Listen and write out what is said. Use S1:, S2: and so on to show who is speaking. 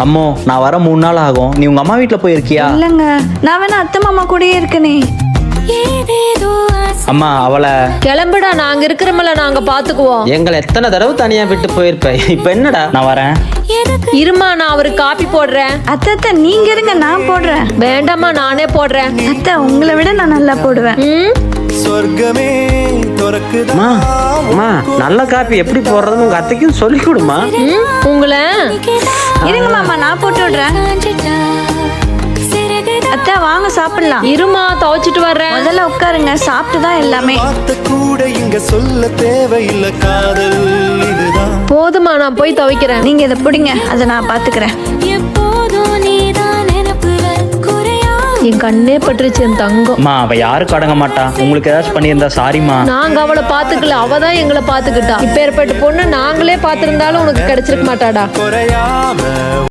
S1: அம்மோ நான் வர மூணு நாள் ஆகும். நீ உங்க அம்மா வீட்ல போயிருக்கியா?
S2: இல்லைங்க. நான் வேணா அத்தை மாமா கூடயே இருக்கனே.
S1: அம்மா அவளை
S3: கிளம்புடா நாங்க இருக்கிறோம்ல நாங்க பாத்துக்குவோம்.
S4: எங்களை எத்தனை தடவை தனியா விட்டு போயிருப்ப? இப்ப என்னடா?
S1: நான் வரேன்.
S3: இருமா நான் அவருக்கு காப்பி போடுறேன்.
S2: அத்தை அத்தை நீங்க இருங்க நான் போடுறேன்.
S3: வேண்டாம்மா நானே போடுறேன்.
S2: அத்தை உங்களை விட நான் நல்லா போடுவேன்.
S3: ம்?
S5: சொர்க்கமே
S4: அம்மா அம்மா நல்ல காப்பி எப்படி போடுறதுன்னு உங்க அத்தைக்கும் சொல்லி கொடுமா
S3: ம், உங்களை?
S2: இருங்க மாமா நான் போட்டு விடுறேன். அத்தை வாங்க சாப்பிடலாம்.
S3: இருமா துவைச்சிட்டு வர்றேன்.
S2: முதல்ல உட்காருங்க சாப்பிட்டு தான் எல்லாமே.
S5: கூட இங்க சொல்ல தேவையில்லை காதல்
S3: போதுமா நான் போய் துவைக்கிறேன்.
S2: நீங்க இதை பிடிங்க அதை நான் பாத்துக்கிறேன்
S3: என் கண்ணே பட்டுருச்சு என் தங்கம்.
S1: அம்மா அவ யாருக்கு அடங்க மாட்டா? உங்களுக்கு ஏதாச்சும் பண்ணியிருந்தா சாரிம்மா.
S3: நாங்க அவளை பாத்துக்கல அவ தான் எங்களை பாத்துக்கிட்டா இப்ப ஏற்பட்ட பொண்ணு நாங்களே பாத்திருந்தாலும் உனக்கு கிடைச்சிருக்க மாட்டாடா.